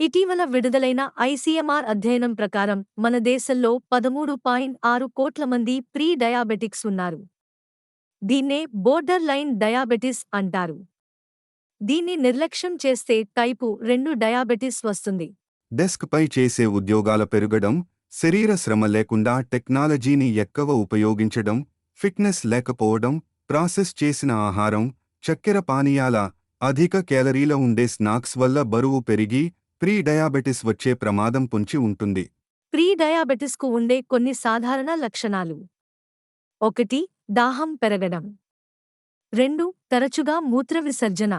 ఇటీవల విడుదలైన ఐసీఎంఆర్ అధ్యయనం ప్రకారం మన దేశంలో పదమూడు పాయింట్ ఆరు కోట్ల మంది ప్రీ డయాబెటిక్స్ ఉన్నారు. దీన్నే బోర్డర్ లైన్ డయాబెటిస్ అంటారు. దీన్ని నిర్లక్ష్యం చేస్తే టైపు రెండు డయాబెటిస్ వస్తుంది. డెస్క్ పై చేసే ఉద్యోగాల పెరగడం శరీర శ్రమ లేకుండా టెక్నాలజీని ఎక్కువ ఉపయోగించడం ఫిట్నెస్ లేకపోవడం ప్రాసెస్ చేసిన ఆహారం చక్కెర పానీయాల అధిక కేలరీల ఉండే స్నాక్స్ వల్ల బరువు పెరిగి ప్రీ డయాబెటిస్ వచ్చే ప్రమాదం పొంచి ఉంటుంది. ప్రీ డయాబెటిస్కు ఉండే కొన్ని సాధారణ లక్షణాలు. ఒకటి దాహం పెరగడం. రెండు తరచుగా మూత్ర విసర్జన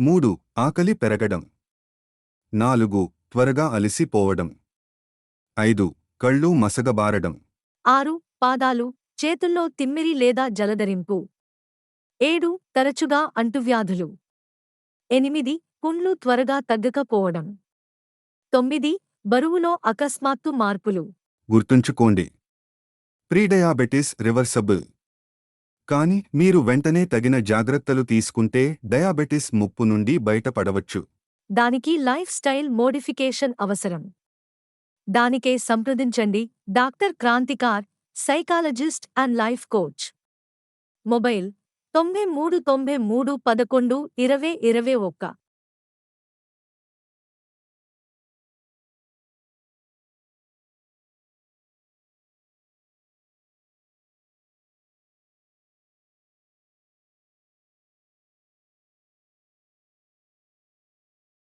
మూడు ఆకలి పెరగడం. నాలుగు త్వరగా అలసిపోవడం. ఐదు కళ్ళు మసగబారడం ఆరు పాదాలు చేతుల్లో తిమ్మిరి లేదా జలధరింపు. ఏడు తరచుగా అంటువ్యాధులు. ఎనిమిది పుండ్లు త్వరగా తగ్గకపోవడం. తొమ్మిది బరువులో అకస్మాత్తు మార్పులు. గుర్తుంచుకోండి. Prediabetes reversible. కానీ మీరు వెంటనే తగిన జాగ్రత్తలు తీసుకుంటే డయాబెటిస్ ముప్పు నుండి బయటపడవచ్చు. దానికి లైఫ్ స్టైల్ మోడిఫికేషన్ అవసరం. దానికే సంప్రదించండి doctor Kranthikar psychologist and life coach. Mobile తొంభై మూడు తొంభై మూడు పదకొండు ఇరవై ఇరవై ఒక్క.